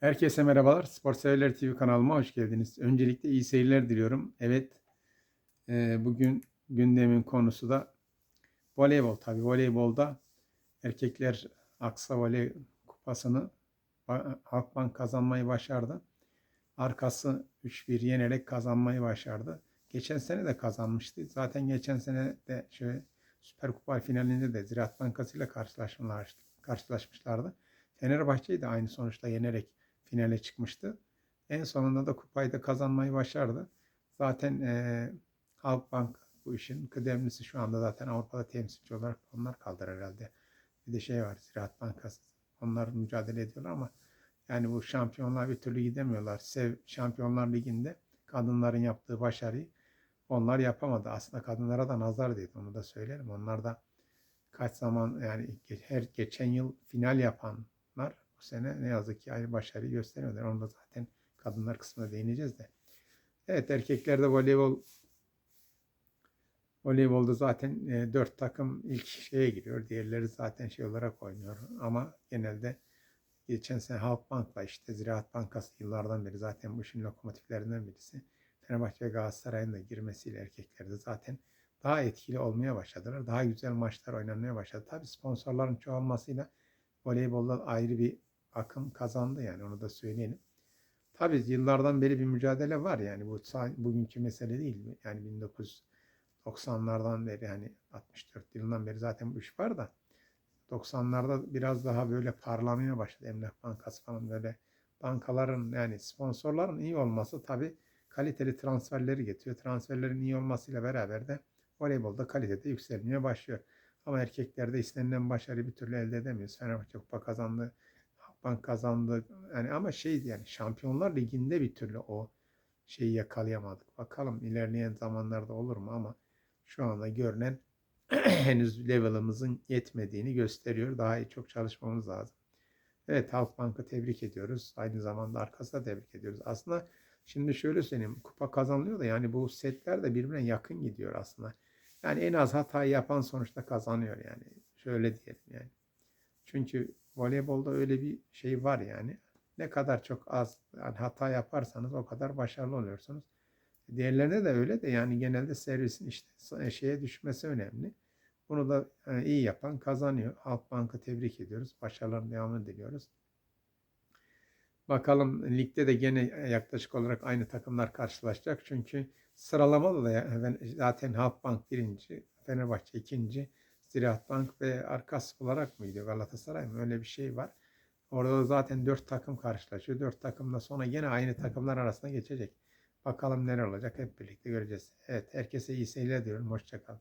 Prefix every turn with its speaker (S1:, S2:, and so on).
S1: Herkese merhabalar. Spor Severler TV kanalıma hoş geldiniz. Öncelikle iyi seyirler diliyorum. Evet, e, bugün gündemin konusu da voleybol. Tabii voleybolda erkekler Aksa Voley Kupası'nı Ba- Halkbank kazanmayı başardı. Arkası 3-1 yenerek kazanmayı başardı. Geçen sene de kazanmıştı. Zaten geçen sene de şöyle Süper Kupa finalinde de Ziraat Bankası ile karşılaşmışlar, karşılaşmışlardı. Fenerbahçe'yi de aynı sonuçta yenerek finale çıkmıştı. En sonunda da kupayı da kazanmayı başardı. Zaten e, Halkbank bu işin kıdemlisi şu anda zaten Avrupa'da temsilci olarak onlar kaldır herhalde. Bir de şey var Ziraat Bankası. Onlar mücadele ediyorlar ama yani bu şampiyonlar bir türlü gidemiyorlar. Sev Şampiyonlar Ligi'nde kadınların yaptığı başarıyı onlar yapamadı. Aslında kadınlara da nazar değdi onu da söylerim. Onlar da kaç zaman yani her geçen yıl final yapanlar bu sene ne yazık ki aynı başarıyı gösteremediler. Onu da zaten kadınlar kısmına değineceğiz de. Evet erkeklerde voleybol voleybolda zaten e, dört takım ilk şeye giriyor. Diğerleri zaten şey olarak oynuyor. Ama genelde geçen sene Halkbank'la işte Ziraat Bankası yıllardan beri zaten bu işin lokomotiflerinden birisi. Fenerbahçe ve Galatasaray'ın da girmesiyle erkeklerde zaten daha etkili olmaya başladılar. Daha güzel maçlar oynanmaya başladı. Tabii sponsorların çoğalmasıyla voleybolda ayrı bir akım kazandı yani onu da söyleyelim. Tabii yıllardan beri bir mücadele var yani bu bugünkü mesele değil. Yani 1990'lardan beri yani 64 yılından beri zaten bu iş var da 90'larda biraz daha böyle parlamaya başladı. Emlak Bankası falan böyle bankaların yani sponsorların iyi olması tabii kaliteli transferleri getiriyor. Transferlerin iyi olmasıyla beraber de voleybolda kalitede yükselmeye başlıyor. Ama erkeklerde istenilen başarıyı bir türlü elde edemiyoruz. Fenerbahçe kupa kazandı. Halkbank kazandı. Yani ama şey yani Şampiyonlar Ligi'nde bir türlü o şeyi yakalayamadık. Bakalım ilerleyen zamanlarda olur mu ama şu anda görünen henüz level'ımızın yetmediğini gösteriyor. Daha iyi çok çalışmamız lazım. Evet Halkbank'ı tebrik ediyoruz. Aynı zamanda arkasında tebrik ediyoruz. Aslında şimdi şöyle söyleyeyim. Kupa kazanılıyor da yani bu setler de birbirine yakın gidiyor aslında. Yani en az hatayı yapan sonuçta kazanıyor yani. Şöyle diyelim yani. Çünkü voleybolda öyle bir şey var yani. Ne kadar çok az yani hata yaparsanız o kadar başarılı oluyorsunuz. Diğerlerinde de öyle de yani genelde servisin işte şeye düşmesi önemli. Bunu da e, iyi yapan kazanıyor. Halkbank'ı tebrik ediyoruz. Başarıların devamını diliyoruz. Bakalım ligde de gene yaklaşık olarak aynı takımlar karşılaşacak. Çünkü sıralamada da zaten Halkbank birinci, Fenerbahçe ikinci, Ziraat Bank ve Arkas olarak mı gidiyor Galatasaray mı? Öyle bir şey var. Orada da zaten dört takım karşılaşıyor. Dört takımla sonra yine aynı takımlar arasında geçecek. Bakalım neler olacak hep birlikte göreceğiz. Evet herkese iyi seyirler diyorum. Hoşçakalın.